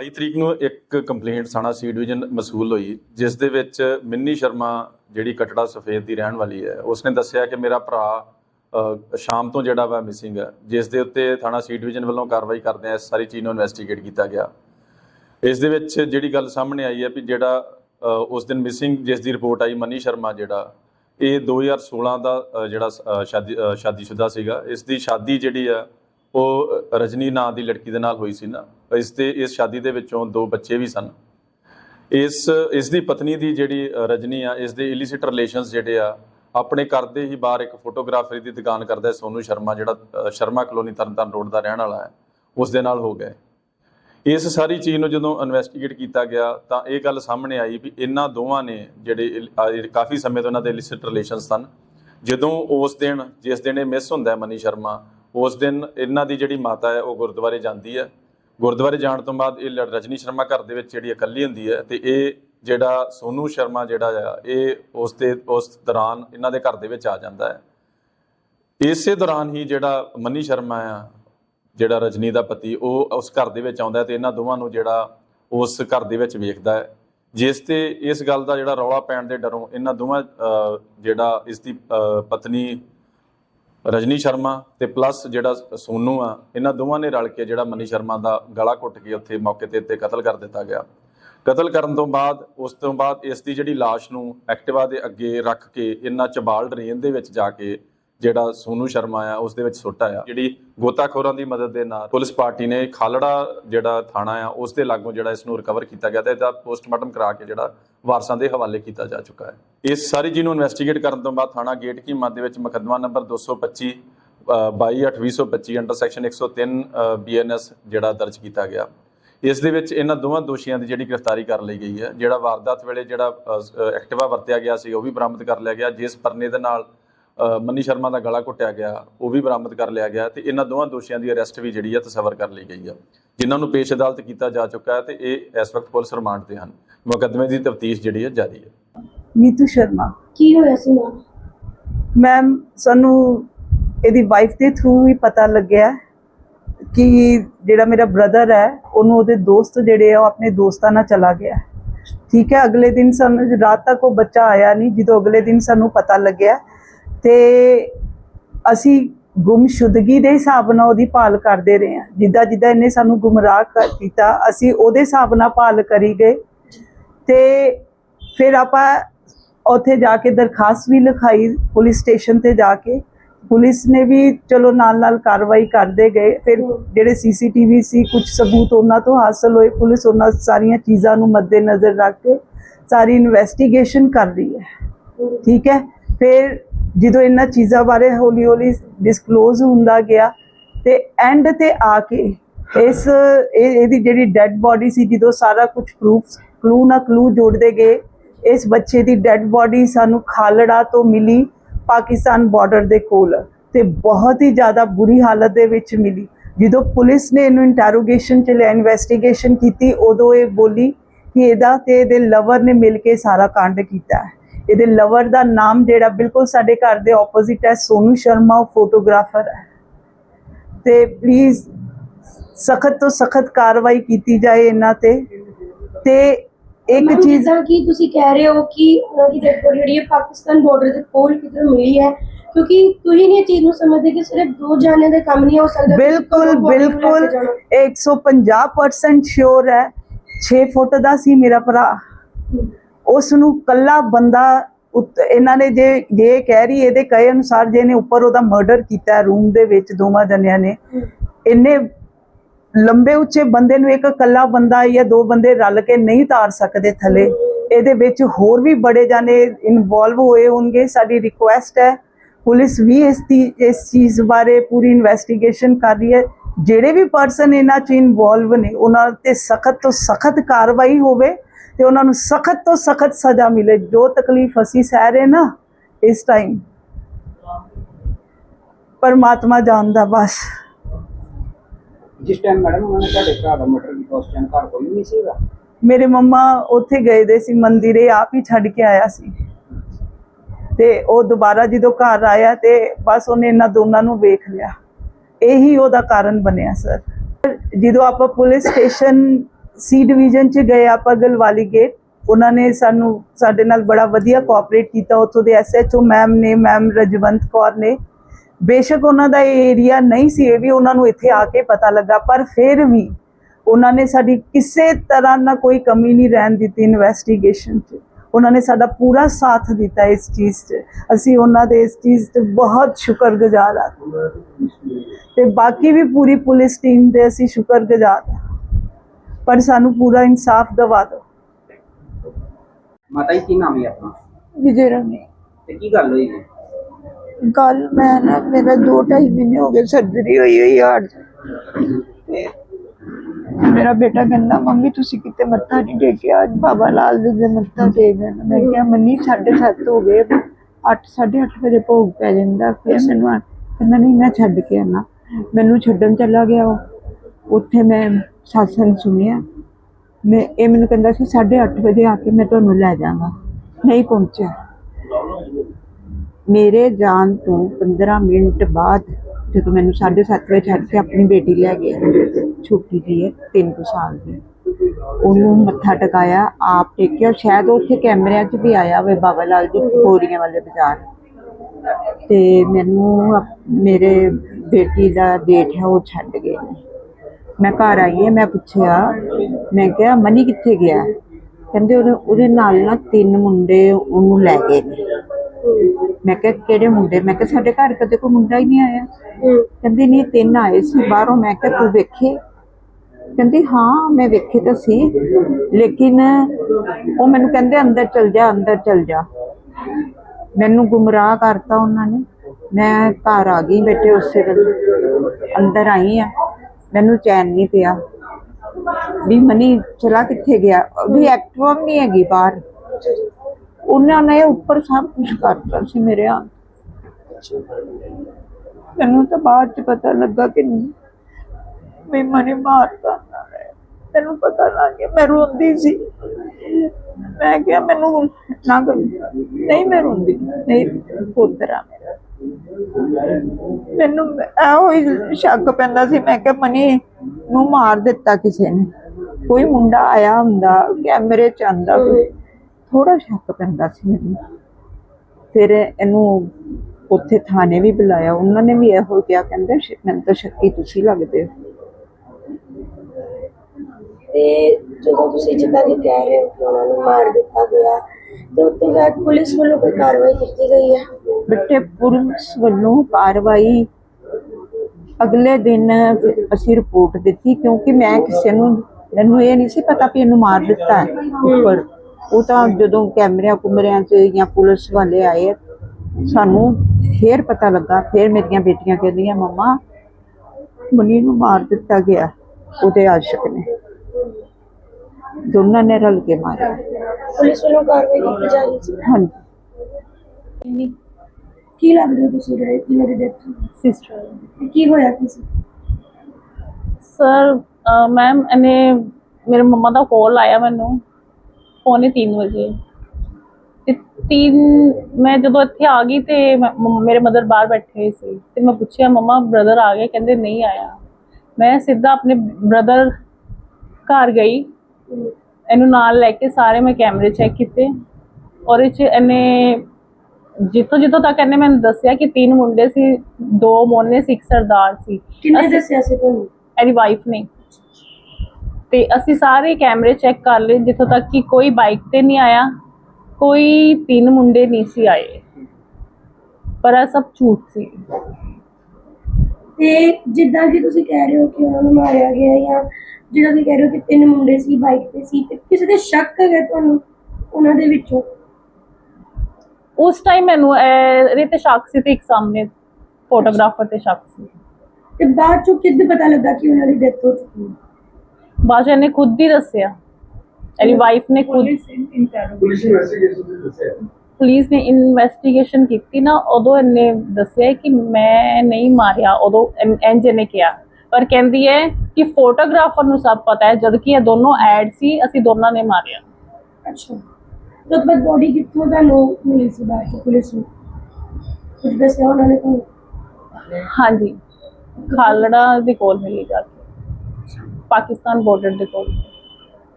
22 ਤਰੀਕ ਨੂੰ ਇੱਕ ਕੰਪਲੇਂਟ ਸਾਣਾ ਸੀ ਡਿਵੀਜ਼ਨ ਮਸੂਲ ਹੋਈ ਜਿਸ ਦੇ ਵਿੱਚ ਮਿੰਨੀ ਸ਼ਰਮਾ ਜਿਹੜੀ ਕਟੜਾ ਸਫੇਦ ਦੀ ਰਹਿਣ ਵਾਲੀ ਹੈ ਉਸਨੇ ਦੱਸਿਆ ਕਿ ਮੇਰਾ ਭਰਾ ਸ਼ਾਮ ਤੋਂ ਜਿਹੜਾ ਵਾ ਮਿਸਿੰਗ ਹੈ ਜਿਸ ਦੇ ਉੱਤੇ ਥਾਣਾ ਸੀ ਡਿਵੀਜ਼ਨ ਵੱਲੋਂ ਕਾਰਵਾਈ ਕਰਦੇ ਆ ਇਸ ਸਾਰੀ ਚੀਜ਼ ਨੂੰ ਇਨਵੈਸਟੀਗੇਟ ਕੀਤਾ ਗਿਆ। ਇਸ ਦੇ ਵਿੱਚ ਜਿਹੜੀ ਗੱਲ ਸਾਹਮਣੇ ਆਈ ਹੈ ਵੀ ਜਿਹੜਾ ਉਸ ਦਿਨ ਮਿਸਿੰਗ ਜਿਸ ਦੀ ਰਿਪੋਰਟ ਆਈ ਮਨੀ ਸ਼ਰਮਾ ਜਿਹੜਾ ਇਹ 2016 ਦਾ ਜਿਹੜਾ ਸ਼ਾਦੀ ਅ, ਸ਼ਾਦੀशुदा ਸੀਗਾ। ਇਸ ਦੀ ਸ਼ਾਦੀ ਜਿਹੜੀ ਆ ਉਹ ਰਜਨੀ ਨਾਂ ਦੀ ਲੜਕੀ ਦੇ ਨਾਲ ਹੋਈ ਸੀ ਨਾ। ਇਸ ਦੇ, ਇਸ ਸ਼ਾਦੀ ਦੇ ਵਿੱਚੋਂ ਦੋ ਬੱਚੇ ਵੀ ਸਨ। ਇਸ ਇਸ ਦੀ ਪਤਨੀ ਦੀ ਜਿਹੜੀ ਰਜਨੀ ਆ, ਇਸ ਦੇ ਇਲਿਸਿਟ ਰਿਲੇਸ਼ਨਸ ਜਿਹੜੇ ਆ, ਆਪਣੇ ਘਰ ਦੇ ਹੀ ਬਾਹਰ ਇੱਕ ਫੋਟੋਗ੍ਰਾਫਰੀ ਦੀ ਦੁਕਾਨ ਕਰਦਾ ਹੈ ਸੋਨੂ ਸ਼ਰਮਾ, ਜਿਹੜਾ ਸ਼ਰਮਾ ਕਲੋਨੀ ਤਰਨਤਾਰਨ ਰੋਡ ਦਾ ਰਹਿਣ ਵਾਲਾ ਹੈ। ਉਸ ਦੇ ਨਾਲ ਹੋ ਗਏ। ਇਸ ਸਾਰੀ ਚੀਜ਼ ਨੂੰ ਜਦੋਂ ਇਨਵੈਸਟੀਗੇਟ ਕੀਤਾ ਗਿਆ, ਤਾਂ ਇਹ ਗੱਲ ਸਾਹਮਣੇ ਆਈ ਵੀ ਇਹਨਾਂ ਦੋਵਾਂ ਨੇ ਜਿਹੜੇ ਕਾਫੀ ਸਮੇਂ ਤੋਂ ਇਹਨਾਂ ਦੇ ਇਲਿਸਿਟ ਰਿਲੇਸ਼ਨਸ ਸਨ। ਜਦੋਂ ਉਸ ਦਿਨ, ਜਿਸ ਦਿਨ ਇਹ ਮਿਸ ਹੁੰਦਾ ਮਨੀ ਸ਼ਰਮਾ, ਉਸ ਦਿਨ ਇਹਨਾਂ ਦੀ ਜਿਹੜੀ ਮਾਤਾ ਹੈ, ਉਹ ਗੁਰਦੁਆਰੇ ਜਾਂਦੀ ਹੈ। ਗੁਰਦੁਆਰੇ ਜਾਣ ਤੋਂ ਬਾਅਦ ਇਹ ਲੜ- ਰਜਨੀ ਸ਼ਰਮਾ ਘਰ ਦੇ ਵਿੱਚ ਜਿਹੜੀ ਇਕੱਲੀ ਹੁੰਦੀ ਹੈ ਤੇ ਇਹ ਜਿਹੜਾ ਸੋਨੂ ਸ਼ਰਮਾ ਜਿਹੜਾ ਆ, ਇਹ ਉਸ ਤੇ ਉਸ ਦੌਰਾਨ ਇਹਨਾਂ ਦੇ ਘਰ ਦੇ ਵਿੱਚ ਆ ਜਾਂਦਾ ਹੈ। ਇਸੇ ਦੌਰਾਨ ਹੀ ਜਿਹੜਾ ਮਨੀ ਸ਼ਰਮਾ ਆ, ਜਿਹੜਾ ਰਜਨੀ ਦਾ ਪਤੀ, ਉਹ ਉਸ ਘਰ ਦੇ ਵਿੱਚ ਆਉਂਦਾ ਹੈ ਤੇ ਇਹਨਾਂ ਦੋਵਾਂ ਨੂੰ ਜਿਹੜਾ ਉਸ ਘਰ ਦੇ ਵਿੱਚ ਵੇਖਦਾ ਹੈ। ਜਿਸ ਤੇ ਇਸ ਗੱਲ ਦਾ ਜਿਹੜਾ ਰੌਲਾ ਪੈਣ ਦੇ ਡਰੋਂ ਇਹਨਾਂ ਦੋਵਾਂ ਜਿਹੜਾ ਇਸ ਦੀ ਪਤਨੀ ਰਜਨੀ ਸ਼ਰਮਾ ਤੇ ਪਲੱਸ ਜਿਹੜਾ ਸੋਨੂ ਆ, ਇਹਨਾਂ ਦੋਵਾਂ ਨੇ ਰਲ ਕੇ ਜਿਹੜਾ ਮਨੀ ਸ਼ਰਮਾ ਦਾ ਗਲਾ ਘੁੱਟ ਕੇ ਉੱਥੇ ਮੌਕੇ ਤੇ ਉੱਤੇ ਕਤਲ ਕਰ ਦਿੱਤਾ ਗਿਆ। ਕਤਲ ਕਰਨ ਤੋਂ ਬਾਅਦ, ਉਸ ਤੋਂ ਬਾਅਦ ਇਸ ਦੀ ਜਿਹੜੀ ਲਾਸ਼ ਨੂੰ ਐਕਟਿਵਾ ਦੇ ਅੱਗੇ ਰੱਖ ਕੇ ਇਹਨਾਂ ਚਬਾਲ ਡਰੇਨ ਦੇ ਵਿੱਚ ਜਾ ਕੇ ਜਿਹੜਾ ਸੋਨੂ ਸ਼ਰਮਾ ਆ, ਉਸ ਦੇ ਵਿੱਚ ਸੁੱਟ ਆਇਆ। ਜਿਹੜੀ ਗੋਤਾਖੋਰਾਂ ਦੀ ਮਦਦ ਦੇ ਨਾਲ ਪੁਲਿਸ ਪਾਰਟੀ ਨੇ ਖਾਲੜਾ ਜਿਹੜਾ ਥਾਣਾ ਆ, ਉਸ ਦੇ ਲਾਗੋਂ ਜਿਹੜਾ ਇਸ ਨੂੰ ਰਿਕਵਰ ਕੀਤਾ ਗਿਆ ਤੇ ਇਹਦਾ ਪੋਸਟਮਾਰਟਮ ਕਰਾ ਕੇ ਜਿਹੜਾ ਵਾਰਸਾਂ ਦੇ ਹਵਾਲੇ ਕੀਤਾ ਜਾ ਚੁੱਕਾ ਹੈ। ਇਸ ਸਾਰੀ ਚੀਜ਼ ਨੂੰ ਇਨਵੈਸਟੀਗੇਟ ਕਰਨ ਤੋਂ ਬਾਅਦ ਥਾਣਾ ਗੇਟ ਕੀਮਾ ਦੇ ਵਿੱਚ ਮੁਕੱਦਮਾ ਨੰਬਰ 225 22/8/2025 ਅੰਡਰ ਸੈਕਸ਼ਨ 103 ਬੀਐਨਐਸ ਜਿਹੜਾ ਦਰਜ ਕੀਤਾ ਗਿਆ। ਇਸ ਦੇ ਵਿੱਚ ਇਹਨਾਂ ਦੋਵਾਂ ਦੋਸ਼ੀਆਂ ਦੀ ਜਿਹੜੀ ਗ੍ਰਿਫਤਾਰੀ ਕਰ ਲਈ ਗਈ ਹੈ, ਜਿਹੜਾ ਵਾਰਦਾਤ ਵੇਲੇ ਜਿਹੜਾ ਐਕਟਿਵਾ ਵਰਤਿਆ ਗਿਆ ਸੀ, ਉਹ ਵੀ ਬਰਾਮਦ ਕਰ ਲਿਆ ਗਿਆ, ਜਿਸ ਪਰਨੇ ਦੇ ਨਾਲ ਮੰਨੀ ਸ਼ਰਮਾ ਦਾ ਗਲਾ ਘੁੱਟਿਆ ਗਿਆ ਉਹ ਵੀ ਬਰਾਮਦ ਕਰ ਲਿਆ ਗਿਆ ਤੇ ਇਹਨਾਂ ਦੋਵਾਂ ਦੋਸ਼ੀਆਂ ਦੀ ਅਰੈਸਟ ਵੀ ਜਿਹੜੀ ਹੈ ਤਸਵਰ ਕਰ ਲਈ ਗਈ ਹੈ ਜਿਨ੍ਹਾਂ ਨੂੰ ਪੇਸ਼ ਅਦਾਲਤ ਕੀਤਾ ਜਾ ਚੁੱਕਾ ਹੈ ਤੇ ਇਹ ਇਸ ਵਕਤ ਪੁਲਿਸ ਰਿਮਾਂਡ ਤੇ ਹਨ। ਮੁਕੱਦਮੇ ਦੀ ਤਫਤੀਸ਼ ਜਿਹੜੀ ਹੈ ਜਾਰੀ ਹੈ ਨੀਤੂ ਸ਼ਰਮਾ। ਕੀ ਹੋਇਆ ਸੀ ਮੈਮ? ਮੈਮ ਸਾਨੂੰ ਇਹਦੀ ਵਾਈਫ ਦੇ ਥਰੂ ਹੀ ਪਤਾ ਲੱਗਿਆ ਕਿ ਜਿਹੜਾ ਮੇਰਾ ਬ੍ਰਦਰ ਹੈ ਉਹਨੂੰ ਉਹਦੇ ਦੋਸਤ ਜਿਹੜੇ ਆ ਉਹ ਆਪਣੇ ਦੋਸਤਾਂ ਨਾਲ ਚਲਾ ਗਿਆ। ਠੀਕ ਹੈ ਅਗਲੇ ਦਿਨ ਸਾਨੂੰ ਰਾਤ ਤੱਕ ਉਹ ਬੱਚਾ ਆਇਆ ਨਹੀਂ ਜਦੋਂ ਅਗਲੇ ਦਿਨ ਸਾਨੂੰ ਪਤਾ ਲੱਗਿਆ ਤੇ ਅਸੀਂ ਗੁੰਮਸ਼ੁਦਗੀ ਦੇ ਹਿਸਾਬ ਨਾਲ ਉਹਦੀ ਭਾਲ ਕਰਦੇ ਰਹੇ ਹਾਂ। ਜਿੱਦਾਂ ਜਿੱਦਾਂ ਇਹਨੇ ਸਾਨੂੰ ਗੁੰਮਰਾਹ ਕਰ ਕੀਤਾ, ਅਸੀਂ ਉਹਦੇ ਹਿਸਾਬ ਨਾਲ ਭਾਲ ਕਰੀ ਗਏ। ਤੇ ਫਿਰ ਆਪਾਂ ਉੱਥੇ ਜਾ ਕੇ ਦਰਖਾਸਤ ਵੀ ਲਿਖਾਈ ਪੁਲਿਸ ਸਟੇਸ਼ਨ ਤੇ ਜਾ ਕੇ। ਪੁਲਿਸ ਨੇ ਵੀ ਚਲੋ ਨਾਲ ਨਾਲ ਕਾਰਵਾਈ ਕਰਦੇ ਗਏ। ਫਿਰ ਜਿਹੜੇ ਸੀਸੀਟੀਵੀ ਸੀ, ਕੁਝ ਸਬੂਤ ਉਹਨਾਂ ਤੋਂ ਹਾਸਲ ਹੋਏ। ਪੁਲਿਸ ਉਹਨਾਂ ਸਾਰੀਆਂ ਚੀਜ਼ਾਂ ਨੂੰ ਮੱਦੇਨਜ਼ਰ ਰੱਖ ਕੇ ਸਾਰੀ ਇਨਵੈਸਟੀਗੇਸ਼ਨ ਕਰ ਰਹੀ ਹੈ। ਠੀਕ ਹੈ? ਫਿਰ ਜਦੋਂ ਇਹਨਾਂ ਚੀਜ਼ਾਂ ਬਾਰੇ ਹੌਲੀ ਹੌਲੀ ਡਿਸਕਲੋਜ਼ ਹੁੰਦਾ ਗਿਆ ਤੇ ਐਂਡ ਤੇ ਆ ਕੇ ਇਸ, ਇਹ- ਇਹਦੀ ਜਿਹੜੀ ਡੈੱਡ ਬਾਡੀ ਸੀ, ਜਦੋਂ ਸਾਰਾ ਕੁਝ ਪ੍ਰੂਫ ਕਲੂ ਨਾ ਕਲੂ ਜੋੜਦੇ ਗਏ, ਇਸ ਬੱਚੇ ਦੀ ਡੈੱਡ ਬਾਡੀ ਸਾਨੂੰ ਖਾਲੜਾ ਤੋਂ ਮਿਲੀ ਪਾਕਿਸਤਾਨ ਬਾਰਡਰ ਦੇ ਕੋਲ ਤੇ ਬਹੁਤ ਹੀ ਜ਼ਿਆਦਾ ਬੁਰੀ ਹਾਲਤ ਦੇ ਵਿੱਚ ਮਿਲੀ। ਜਦੋਂ ਪੁਲਿਸ ਨੇ ਇਹਨੂੰ ਇੰਟਰੋਗੇਸ਼ਨ ਚ ਲਿਆ ਇਨਵੈਸਟੀਗੇਸ਼ਨ ਕੀਤੀ, ਉਦੋਂ ਇਹ ਬੋਲੀ ਕਿ ਇਹਦਾ ਤੇ ਇਹਦੇ ਲਵਰ ਨੇ ਮਿਲ ਕੇ ਸਾਰਾ ਕਾਂਡ ਕੀਤਾ ਹੈ। ਇਹਦੇ ਲਵਰ ਦਾ ਨਾਮ ਜਿਹੜਾ ਬਿਲਕੁਲ ਸਾਡੇ ਘਰ ਦੇ ਆਪੋਜ਼ਿਟ ਹੈ ਸੋਨੂ ਸ਼ਰਮਾ ਉਹ ਫੋਟੋਗ੍ਰਾਫਰ ਹੈ। ਤੇ ਪਲੀਜ਼ ਸਖਤ ਤੋਂ ਸਖਤ ਕਾਰਵਾਈ ਕੀਤੀ ਜਾਏ ਇਹਨਾਂ ਤੇ। ਤੇ ਇੱਕ ਚੀਜ਼ ਜਿੱਦਾਂ ਕਿ ਤੁਸੀਂ ਕਹਿ ਰਹੇ ਹੋ ਕਿ ਉਹਨਾਂ ਦੀ ਡੈਡ ਬੋਡੀ ਜਿਹੜੀ ਹੈ ਪਾਕਿਸਤਾਨ ਬਾਰਡਰ ਦੇ ਕੋਲ ਕਿਧਰ ਮਿਲੀ ਹੈ ਕਿਉਂਕਿ ਤੁਸੀਂ ਨਹੀਂ ਇਹ ਚੀਜ਼ ਨੂੰ ਸਮਝਦੇ ਕਿ ਸਿਰਫ ਦੋ ਜਾਣੇ ਦਾ ਕੰਮ ਨਹੀਂ ਹੋ ਸਕਦਾ ਬਿਲਕੁਲ ਬਿਲਕੁਲ ਜਾਣਾ। 150% ਸ਼ੋਰ ਹੈ। 6 ਫੁੱਟ ਦਾ ਸੀ ਮੇਰਾ ਭਰਾ। ਉਸ ਨੂੰ ਕੱਲਾ ਬੰਦਾ ਉੱਤ- ਇਹਨਾਂ ਨੇ ਜੇ ਜੇ ਕਹਿ ਰਹੀ ਇਹਦੇ ਕਹੇ ਅਨੁਸਾਰ ਜੇ ਨੇ ਉੱਪਰ ਉਹਦਾ ਮਰਡਰ ਕੀਤਾ ਰੂਮ ਦੇ ਵਿੱਚ ਦੋਵਾਂ ਜਣਿਆਂ ਨੇ, ਇੰਨੇ ਲੰਬੇ ਉੱਚੇ ਬੰਦੇ ਨੂੰ ਇੱਕ ਕੱਲਾ ਬੰਦਾ ਜਾਂ ਦੋ ਬੰਦੇ ਰਲ ਕੇ ਨਹੀਂ ਤਾਰ ਸਕਦੇ ਥੱਲੇ, ਇਹਦੇ ਵਿੱਚ ਹੋਰ ਵੀ ਬੜੇ ਜਾਣੇ ਇਨਵੋਲਵ ਹੋਏ ਹੋਣਗੇ। ਸਾਡੀ ਰਿਕੁਐਸਟ ਹੈ, ਪੁਲਿਸ ਵੀ ਇਸ ਦੀ, ਇਸ ਚੀਜ਼ ਬਾਰੇ ਪੂਰੀ ਇਨਵੈਸਟੀਗੇਸ਼ਨ ਕਰ ਰਹੀ ਹੈ। ਜਿਹੜੇ ਵੀ ਪਰਸਨ ਇਹਨਾਂ 'ਚ ਇਨਵੋਲਵ ਨੇ, ਉਹਨਾਂ ਤੇ ਸਖਤ ਤੋਂ ਸਖਤ ਕਾਰਵਾਈ ਹੋਵੇ ਤੇ ਉਹਨਾਂ ਨੂੰ ਸਖਤ ਤੋਂ ਸਖਤ ਸਜ਼ਾ ਮਿਲੇ। ਜੋ ਤਕਲੀਫ ਅਸੀਂ ਸਹਿ ਰਹੇ ਨਾ ਇਸ ਟਾਈਮ ਪਰਮਾਤਮਾ ਜਾਣਦਾ ਬਸ। ਜਿਸ ਟਾਈਮ ਮੈਡਮ ਉਹਨਾਂ ਨੇ ਤੁਹਾਡੇ ਭਰਾ ਦਾ ਮਰਡਰ ਕੀਤਾ ਉਸ ਟਾਈਮ ਘਰ ਕੋਈ ਨਹੀਂ ਸੀਗਾ? ਮੇਰੇ ਮੰਮਾ ਉੱਥੇ ਗਏ ਦੇ ਸੀ ਮੰਦਿਰੇ ਆਪ ਹੀ ਛੱਡ ਕੇ ਆਇਆ ਸੀ। ਤੇ ਉਹ ਦੁਬਾਰਾ ਜਦੋਂ ਘਰ ਆਇਆ ਤੇ ਬਸ ਉਹਨੇ ਇਹਨਾਂ ਦੋਨਾਂ ਨੂੰ ਵੇਖ ਲਿਆ। ਇਹੀ ਉਹਦਾ ਕਾਰਨ ਬਣਿਆ ਸਰ। ਜਦੋਂ ਆਪਾਂ ਪੁਲਿਸ ਸਟੇਸ਼ਨ ਸੀ ਡਿਵੀਜ਼ਨ ਚ ਗਏ ਆਪਾਂ ਗਲਵਾਲੀ ਗੇਟ, ਉਹਨਾਂ ਨੇ ਸਾਨੂੰ, ਸਾਡੇ ਨਾਲ ਬੜਾ ਵਧੀਆ ਕੋਆਪਰੇਟ ਕੀਤਾ ਉੱਥੋਂ ਦੇ ਐਸਐਚਓ ਮੈਮ ਨੇ ਮੈਮ ਰਜਵੰਤ ਕੌਰ ਨੇ। ਬੇਸ਼ੱਕ ਉਹਨਾਂ ਦਾ ਇਹ ਏਰੀਆ ਨਹੀਂ ਸੀ, ਇਹ ਵੀ ਉਹਨਾਂ ਨੂੰ ਇੱਥੇ ਆ ਕੇ ਪਤਾ ਲੱਗਾ, ਪਰ ਫਿਰ ਵੀ ਉਹਨਾਂ ਨੇ ਸਾਡੀ ਕਿਸੇ ਤਰ੍ਹਾਂ ਨਾਲ ਕੋਈ ਕਮੀ ਨਹੀਂ ਰਹਿਣ ਦਿੱਤੀ ਇਨਵੈਸਟੀਗੇਸ਼ਨ 'ਚ। ਉਹਨਾਂ ਨੇ ਸਾਡਾ ਪੂਰਾ ਸਾਥ ਦਿੱਤਾ ਇਸ ਚੀਜ਼ 'ਚ। ਅਸੀਂ ਉਹਨਾਂ ਦੇ ਇਸ ਚੀਜ਼ 'ਤੇ ਬਹੁਤ ਸ਼ੁਕਰਗੁਜ਼ਾਰ ਹਾਂ। ਤੇ ਬਾਕੀ ਵੀ ਪੂਰੀ ਪੁਲਿਸ ਟੀਮ ਦੇ ਅਸੀਂ ਸ਼ੁਕਰਗੁਜ਼ਾਰ ਹਾਂ। ਪਰ ਸਾਨੂੰ ਪੂਰਾ ਇਨਸਾਫ ਦਿਵਾ ਦਿਓ। ਮਾਤਾ ਜੀ ਕੀ ਨਾਮ ਹੈ ਆਪਣਾ? ਵਿਜੇ ਰਣੀ। ਤੇ ਕੀ ਗੱਲ ਹੋਈ ਜੀ ਕੱਲ ਮੈਂ ਨਾ ਮੇਰਾ 2.5 ਮਹੀਨੇ ਹੋ ਗਏ ਸਰਜਰੀ ਹੋਈ ਹੋਈ ਹਾਰਟ ਤੇ ਮੇਰਾ ਬੇਟਾ ਕਹਿੰਦਾ ਮੰਮੀ ਤੁਸੀਂ ਕਿਤੇ ਮੱਥਾ ਨਹੀਂ ਟੇਕਿਆ? ਅੱਜ ਬਾਬਾ ਲਾਲ ਜੀ ਦੇ ਮੱਥਾ ਟੇਕ ਦੇਣਾ ਮੈਂ ਕਿਹਾ ਮੰਨੀ 7:30 ਹੋ ਗਏ 8 8:30 ਵਜੇ ਭੋਗ ਪੈ ਜਾਂਦਾ। ਫਿਰ ਮੈਨੂੰ ਕਹਿੰਦਾ ਨਹੀਂ ਮੈਂ ਛੱਡ ਕੇ ਆਣਾ ਮੈਨੂੰ ਛੱਡਣ ਚਲਾ ਗਿਆ ਉਹ। ਉੱਥੇ ਮੈਂ satsang ਸੁਣਿਆ। ਮੈਂ, ਇਹ ਮੈਨੂੰ ਕਹਿੰਦਾ ਸੀ 8:30 ਵਜੇ ਆ ਕੇ ਮੈਂ ਤੁਹਾਨੂੰ ਲੈ ਜਾਵਾਂਗਾ ਨਹੀਂ ਪਹੁੰਚਿਆ। ਮੇਰੇ ਜਾਣ ਤੋਂ 15 ਮਿੰਟ ਬਾਅਦ ਜਦੋਂ ਮੈਨੂੰ 7:30 ਵਜੇ ਛੱਡ ਕੇ ਆਪਣੀ ਬੇਟੀ ਲੈ ਗਿਆ ਛੋਟੀ ਜਿਹੀ ਹੈ 3 ਸਾਲ ਦੀ। ਉਹਨੂੰ ਮੱਥਾ ਟਿਕਾਇਆ, ਆਪ ਟੇਕਿਆ। ਸ਼ਾਇਦ ਉੱਥੇ ਕੈਮਰਿਆਂ 'ਚ ਵੀ ਆਇਆ ਹੋਵੇ, ਬਾਬਾ ਲਾਲ ਜੀ ਕੋਰੀਆਂ ਵਾਲੇ ਬਾਜ਼ਾਰ। ਤੇ ਮੈਨੂੰ ਮੇਰੇ ਬੇਟੀ ਦਾ ਡੇਟ ਹੈ, ਉਹ ਛੱਡ ਗਏ ਨੇ। ਮੈਂ ਘਰ ਆਈ ਹਾਂ ਮੈਂ ਪੁੱਛਿਆ ਮੈਂ ਕਿਹਾ ਮਨੀ ਕਿੱਥੇ ਗਿਆ? ਕਹਿੰਦੇ ਉਹਦੇ ਉਹਦੇ ਨਾਲ ਨਾ ਤਿੰਨ ਮੁੰਡੇ ਉਹਨੂੰ ਲੈ ਗਏ ਨੇ। ਮੈਂ ਕਿਹਾ ਕਿਹੜੇ ਮੁੰਡੇ? ਮੈਂ ਕਿਹਾ ਸਾਡੇ ਘਰ ਕਦੇ ਕੋਈ ਮੁੰਡਾ ਹੀ ਨਹੀਂ ਆਇਆ। ਕਹਿੰਦੇ ਨਹੀਂ ਤਿੰਨ ਆਏ ਸੀ ਬਾਹਰੋਂ। ਮੈਂ ਕਿਹਾ ਤੂੰ ਵੇਖੇ? ਕਹਿੰਦੀ ਹਾਂ ਮੈਂ ਵੇਖੇ ਤਾਂ ਸੀ ਲੇਕਿਨ ਉਹ ਮੈਨੂੰ ਕਹਿੰਦੇ ਅੰਦਰ ਚਲ ਜਾ ਅੰਦਰ ਚਲ ਜਾ। ਮੈਨੂੰ ਗੁੰਮਰਾਹ ਕਰਤਾ ਉਹਨਾਂ ਨੇ। ਮੈਂ ਘਰ ਆ ਗਈ ਬੈਠੇ ਉਸੇ ਵੇਲੇ ਅੰਦਰ ਆਈ ਆ ਮੈਨੂੰ ਚੈਨ ਨਹੀਂ ਪਿਆ। ਵੀ ਮਨੀ ਚਲਾ ਕਿੱਥੇ ਗਿਆ? ਵੀ ਐਕਟਿਵਾ ਨਹੀਂ ਹੈਗੀ ਬਾਹਰ। ਉਹਨਾਂ ਨੇ ਉੱਪਰ ਸਭ ਕੁਝ ਕਰਤਾ ਸੀ ਮੇਰੇ ਹੱਥ ਮੈਨੂੰ ਤਾਂ ਬਾਅਦ ਚ ਪਤਾ ਲੱਗਾ ਕਿ ਮੈਂ ਮਨੇ ਮਾਰਤਾ ਮੈਨੂੰ ਪਤਾ ਲੱਗ ਗਿਆ, ਮੈਂ ਰੋਂਦੀ ਸੀ। ਮੈਂ ਕਿਹਾ ਮੈਨੂੰ ਨਾ ਕਰ ਨਹੀਂ ਮੈਂ ਰੋਂਦੀ। ਨਹੀਂ, ਪੁੱਤਰਾ ਮੇਰਾ ਮੈਨੂੰ ਇਹੋ ਹੀ ਸ਼ੱਕ ਪੈਂਦਾ ਸੀ, ਮੈਂ ਕਿਹਾ ਮਨੀ ਨੂੰ ਮਾਰ ਦਿੱਤਾ ਕਿਸੇ ਨੇ। ਕੋਈ ਮੁੰਡਾ ਆਇਆ ਹੁੰਦਾ, ਕੈਮਰੇ ਚ ਆਂਦਾ ਥੋੜਾ ਸ਼ੱਕ ਪੈਂਦਾ ਸੀ ਮੈਨੂੰ। ਫਿਰ ਇਹਨੂੰ ਉੱਥੇ ਥਾਣੇ ਵੀ ਬੁਲਾਇਆ, ਉਹਨਾਂ ਨੇ ਵੀ ਇਹੋ ਕਿਹਾ, ਕਹਿੰਦੇ ਮੈਨੂੰ ਤਾਂ ਸ਼ੱਕੀ ਤੁਸੀਂ ਲੱਗਦੇ ਹੋ। ਤੇ ਜਦੋਂ ਤੁਸੀਂ ਜਿੱਦਾਂ ਕਿ ਕਹਿ ਰਹੇ ਹੋ ਕਿ ਉਹਨਾਂ ਨੂੰ ਮਾਰ ਦਿੱਤਾ ਗਿਆ, ਤੇ ਉਸ ਬਾਅਦ ਪੁਲਿਸ ਵੱਲੋਂ ਕੋਈ ਕਾਰਵਾਈ ਕੀਤੀ ਗਈ ਹੈ? ਬੱਟੇ ਪੁਲਿਸ ਵੱਲੋਂ ਕਾਰਵਾਈ ਅਗਲੇ ਦਿਨ ਅਸੀਂ ਰਿਪੋਰਟ ਦਿੱਤੀ ਕਿਉਂਕਿ ਮੈਂ ਕਿਸੇ ਨੂੰ ਮੈਨੂੰ ਇਹ ਨਹੀਂ ਸੀ ਪਤਾ ਵੀ ਇਹਨੂੰ ਮਾਰ ਦਿੱਤਾ ਹੈ ਉੱਪਰ। ਉਹ ਤਾਂ ਜਦੋਂ ਕੈਮਰਿਆਂ ਕੁਮਰਿਆਂ 'ਚ ਜਾਂ ਪੁਲਿਸ ਵਾਲੇ ਆਏ ਸਾਨੂੰ ਫੇਰ ਪਤਾ ਲੱਗਾ ਫੇਰ ਮੇਰੀਆਂ ਬੇਟੀਆਂ ਕਹਿੰਦੀਆਂ ਮੰਮਾ ਮਨੀ ਨੂੰ ਮਾਰ ਦਿੱਤਾ ਗਿਆ ਉਹਦੇ ਆਸ਼ਿਕ ਨੇ। ਦੋਨਾਂ ਨੇ ਰਲ ਕੇ ਮਾਰਿਆ। ਪੁਲਿਸ ਵੱਲੋਂ ਕਾਰਵਾਈ ਕੀਤੀ ਜਾ ਰਹੀ ਸੀ? ਹਾਂਜੀ। ਕੀ ਲੱਗਦਾ ਤੁਸੀਂ ਜਿਹੜੇ ਕਿ ਮੇਰੀ ਡੈਥ ਸਿਸਟਰ ਕੀ ਹੋਇਆ ਕਿਸੇ ਸਰ ਮੈਮ ਇਹਨੇ ਮੇਰੇ ਮੰਮਾ ਦਾ ਕਾਲ ਆਇਆ ਮੈਨੂੰ ਪੌਣੇ 3 ਵਜੇ। ਤੇ ਤਿੰਨ ਮੈਂ ਜਦੋਂ ਇੱਥੇ ਆ ਗਈ ਤੇ ਮੇਰੇ ਮਦਰ ਬਾਹਰ ਬੈਠੇ ਸੀ। ਤੇ ਮੈਂ ਪੁੱਛਿਆ ਮੰਮਾ ਬ੍ਰਦਰ ਆ ਗਏ? ਕਹਿੰਦੇ ਨਹੀਂ ਆਇਆ। ਮੈਂ ਸਿੱਧਾ ਆਪਣੇ ਬ੍ਰਦਰ ਘਰ ਗਈ। ਇਹਨੂੰ ਨਾਲ ਲੈ ਕੇ ਸਾਰੇ ਮੈਂ ਕੈਮਰੇ ਚੈੱਕ ਕੀਤੇ। ਉਹਦੇ ਚ ਇਹਨੇ ਜਿੱਥੋਂ ਜਿੱਥੋਂ ਤੱਕ ਇਹਨੇ ਮੈਨੂੰ ਦੱਸਿਆ ਕਿ ਤਿੰਨ ਮੁੰਡੇ ਸੀ ਦੋ ਮੋਨੇ ਸੀ ਇੱਕ ਸਰਦਾਰ ਸੀ। ਕਿੰਨੇ ਅਸੀਂ- ਦੱਸਿਆ ਸੀ ਤੁਹਾਨੂੰ? ਇਹਦੀ ਵਾਈਫ ਨੇ। ਤੇ ਅਸੀਂ ਸਾਰੇ ਕੈਮਰੇ ਚੈੱਕ ਕਰ ਲਏ ਜਿੱਥੋਂ ਤੱਕ ਕਿ ਕੋਈ ਬਾਈਕ ਤੇ ਨਹੀਂ ਆਇਆ ਕੋਈ ਤਿੰਨ ਮੁੰਡੇ ਨਹੀਂ ਸੀ ਆਏ। ਪਰ ਇਹ ਸਭ ਝੂਠ ਸੀ। ਤੇ ਜਿੱਦਾਂ ਕਿ ਤੁਸੀਂ ਕਹਿ ਰਹੇ ਹੋ ਕਿ ਉਹਨਾਂ ਨੂੰ ਮਾਰਿਆ ਗਿਆ ਜਾਂ ਜਿਹੜਾ ਤੁਸੀਂ ਕਹਿ ਰਹੇ ਹੋ ਕਿ ਤਿੰਨ ਮੁੰਡੇ ਸੀ ਬਾਈਕ ਤੇ ਸੀ ਤੇ ਕਿਸੇ ਦੇ ਸ਼ੱਕ ਹੈਗਾ ਤੁਹਾਨੂੰ ਉਹਨਾਂ ਦੇ ਵਿੱਚੋਂ? ਉਸ ਟਾਈਮ ਮੈਨੂੰ ਇਹ- ਇਹਦੇ ਤੇ ਸ਼ੱਕ ਸੀ ਤੇ ਇੱਕ ਸਾਹਮਣੇ ਫੋਟੋਗ੍ਰਾਫਰ ਤੇ ਸ਼ੱਕ ਸੀ। ਤੇ ਬਾਅਦ ਚੋਂ ਕਿੱਦ ਪਤਾ ਲੱਗਾ ਕਿ ਉਹਨਾਂ ਦੀ ਡੈਥ ਹੋ ਚੁੱਕੀ ਹੈ? ਬਾਅਦ 'ਚ ਇਹਨੇ ਖੁਦ ਹੀ ਦੱਸਿਆ। ਇਹਦੀ ਵਾਈਫ ਨੇ ਖੁਦ ਪੁਲਿਸ ਨੇ ਇਨਵੈਸਟੀਗੇਸ਼ਨ ਕੀਤੀ ਨਾ ਉਦੋਂ ਇਹਨੇ ਦੱਸਿਆ ਕਿ ਮੈਂ ਨਹੀਂ ਮਾਰਿਆ ਉਦੋਂ ਇੰਜ ਨੇ ਕਿਹਾ। ਪਰ ਕਹਿੰਦੀ ਹੈ ਕਿ ਫੋਟੋਗ੍ਰਾਫਰ ਨੂੰ ਸਭ ਪਤਾ ਹੈ ਜਦ ਕਿ ਇਹ ਦੋਨੋਂ ਐਡ ਸੀ ਅਸੀਂ ਦੋਨਾਂ ਨੇ ਮਾਰਿਆ। ਅੱਛਾ। ਤੇ ਉਸ ਬਾਅਦ ਬੋਡੀ ਕਿੱਥੋਂ ਤੁਹਾਨੂੰ ਮਿਲੀ ਸੀ ਬਾਅਦ ਚ ਪੁਲਿਸ ਨੂੰ? ਕੁਝ ਦੱਸਿਆ ਉਹਨਾਂ ਨੇ ਤੁਹਾਨੂੰ? ਹਾਂਜੀ। ਖਾਲੜਾ ਦੇ ਕੋਲ ਮਿਲੀ ਜਾ ਕੇ। ਪਾਕਿਸਤਾਨ ਬਾਰਡਰ ਦੇ ਕੋਲ।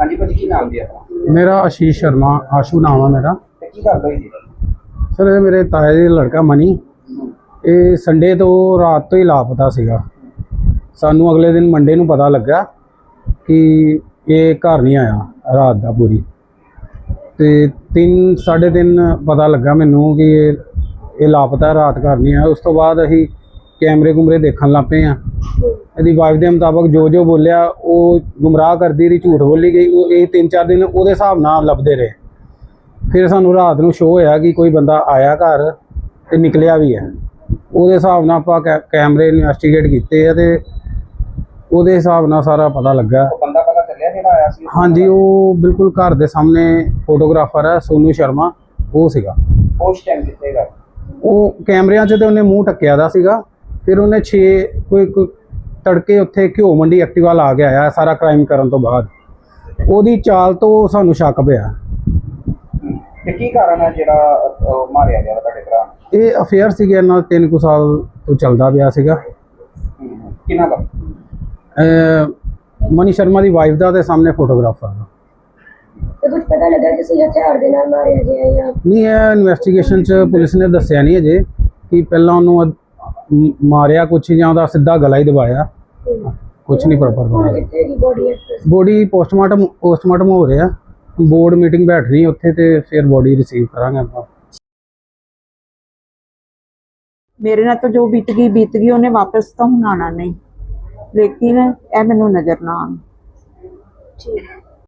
ਹਾਂਜੀ ਭਾਜੀ ਕੀ ਨਾਮ ਆਪਣਾ? ਮੇਰਾ ਆਸ਼ੀਸ਼ ਸ਼ਰਮਾ ਆਸ਼ੂ ਨਾਮ ਆ ਮੇਰਾ। ਤੇ ਕੀ ਗੱਲ ਹੋਈ ਜੀ? ਸਰ ਇਹ ਮੇਰੇ ਤਾਏ ਦੇ ਲੜਕਾ ਮਨੀ। ਇਹ ਸੰਡੇ ਤੋਂ ਰਾਤ ਤੋਂ ਹੀ ਲਾਪਤਾ ਸੀਗਾ। ਸਾਨੂੰ ਅਗਲੇ ਦਿਨ ਮੰਡੇ ਨੂੰ ਪਤਾ ਲੱਗਾ ਕਿ ਇਹ ਘਰ ਨਹੀਂ ਆਇਆ ਰਾਤ ਦਾ ਪੂਰੀ। ਤੇ 3 3:30 ਪਤਾ ਲੱਗਾ ਮੈਨੂੰ ਕਿ ਇਹ ਇਹ ਲਾਪਤਾ ਰਾਤ ਕਰਨੀ ਨਹੀਂ ਉਸ ਤੋਂ ਬਾਅਦ ਅਸੀਂ ਕੈਮਰੇ ਕੁਮਰੇ ਦੇਖਣ ਲੱਗ ਪਏ ਆ। ਇਹਦੀ ਵਾਈਫ ਦੇ ਮੁਤਾਬਕ ਜੋ ਜੋ ਬੋਲਿਆ, ਉਹ ਗੁੰਮਰਾਹ ਕਰਦੀ ਰਹੀ, ਝੂਠ ਬੋਲੀ ਗਈ। ਉਹ ਇਹ 3-4 ਦਿਨ ਉਹਦੇ ਹਿਸਾਬ ਨਾਲ ਲੱਭਦੇ ਰਹੇ। ਫਿਰ ਸਾਨੂੰ ਰਾਤ ਨੂੰ ਸ਼ੋਅ ਹੋਇਆ ਕਿ ਕੋਈ ਬੰਦਾ ਆਇਆ ਘਰ ਤੇ ਨਿਕਲਿਆ ਵੀ ਹੈ ਉਹਦੇ ਹਿਸਾਬ ਨਾਲ ਆਪਾਂ ਕੈ- ਕੈਮਰੇ ਇਨਵੈਸਟੀਗੇਟ ਕੀਤੇ ਆ ਤੇ ਉਹਦੇ ਹਿਸਾਬ ਨਾਲ ਸਾਰਾ ਪਤਾ ਲੱਗਾ। ਸੀ। ਹਾਂਜੀ ਉਹ ਬਿਲਕੁਲ ਘਰ ਦੇ ਸਾਹਮਣੇ ਫੋਟੋਗ੍ਰਾਫਰ ਹੈ ਸੋਨੂ ਸ਼ਰਮਾ। ਉਹ ਸੀਗਾ। ਉਸ ਟਾਈਮ ਕਿੱਥੇ ਉਹ ਕੈਮਰਿਆਂ 'ਚ ਤੇ ਉਹਨੇ ਮੂੰਹ ਟੱਕਿਆ ਦਾ ਸੀਗਾ। ਫਿਰ ਉਹਨੇ 6 ਕੋਈ ਕੋਈ ਤੜਕੇ ਉੱਥੇ ਘਿਓ ਮੰਡੀ ਐਕਟਿਵਾ ਲਾ ਕੇ ਆਇਆ ਸਾਰਾ ਕ੍ਰਾਈਮ ਕਰਨ ਤੋਂ ਬਾਅਦ। ਉਹਦੀ ਚਾਲ ਤੋਂ ਸਾਨੂੰ ਸ਼ੱਕ ਪਿਆ। ਤੇ ਕੀ ਕਾਰਨ ਹੈ ਜਿਹੜਾ ਅਹ, ਮਾਰਿਆ ਗਿਆ ਤੁਹਾਡੇ ਭਰਾ ਨੂੰ? ਇਹ ਅਫੇਅਰ ਸੀਗੇ ਇਹਨਾਂ ਦਾ ਤਿੰਨ ਕੁ ਸਾਲ ਤੋਂ ਚੱਲਦਾ ਪਿਆ ਸੀਗਾ। ਕਿਹਨਾਂ ਦਾ? ਅਹ ਮਨੀ ਸ਼ਰਮਾ ਦੀ ਵਾਈਫ ਦਾ ਤੇ ਸਾਹਮਣੇ ਫੋਟੋਗ੍ਰਾਫਰ ਦਾ। ਤੇ ਕੁਝ ਪਤਾ ਲੱਗਾ ਕਿਸੇ ਹਥਿਆਰ ਦੇ ਨਾਲ ਮਾਰਿਆ ਗਿਆ ਜਾਂ ਨਹੀਂ ਇਹ ਇਨਵੈਸਟੀਗੇਸ਼ਨ ਚ ਪੁਲਿਸ ਨੇ ਦੱਸਿਆ ਨਹੀਂ ਅਜੇ ਕਿ ਪਹਿਲਾਂ ਉਹਨੂੰ ਅਦ- ਮ- ਮਾਰਿਆ ਕੁਛ ਜਾਂ ਉਹਦਾ ਸਿੱਧਾ ਗਲਾ ਹੀ ਦਬਾਇਆ। ਕੁਛ ਨਹੀਂ ਪ੍ਰੋਪਰ ਹੁਣ ਬਣਾਇਆ ਕਿੱਥੇ ਦੀ ਬੋਡੀ ਹੈ ਬੋਡੀ ਪੋਸਟਮਾਰਟਮ ਪੋਸਟਮਾਰਟਮ ਹੋ ਰਿਹਾ। ਬੋਰਡ ਮੀਟਿੰਗ ਬੈਠ ਰਹੀ ਉੱਥੇ ਤੇ ਫਿਰ ਬੋਡੀ ਰਿਸੀਵ ਕਰਾਂਗੇ ਆਪਾਂ। ਮੇਰੇ ਨਾਲ ਤਾਂ ਜੋ ਬੀਤ ਗਈ ਬੀਤ ਗਈ ਉਹਨੇ ਵਾਪਸ ਤਾਂ ਹੁਣ ਆਉਣਾ ਨਹੀਂ। ਲੇਕਿਨ ਇਹ ਮੈਨੂੰ ਨਜ਼ਰ ਨਾ ਆਉਣ। ਠੀਕ।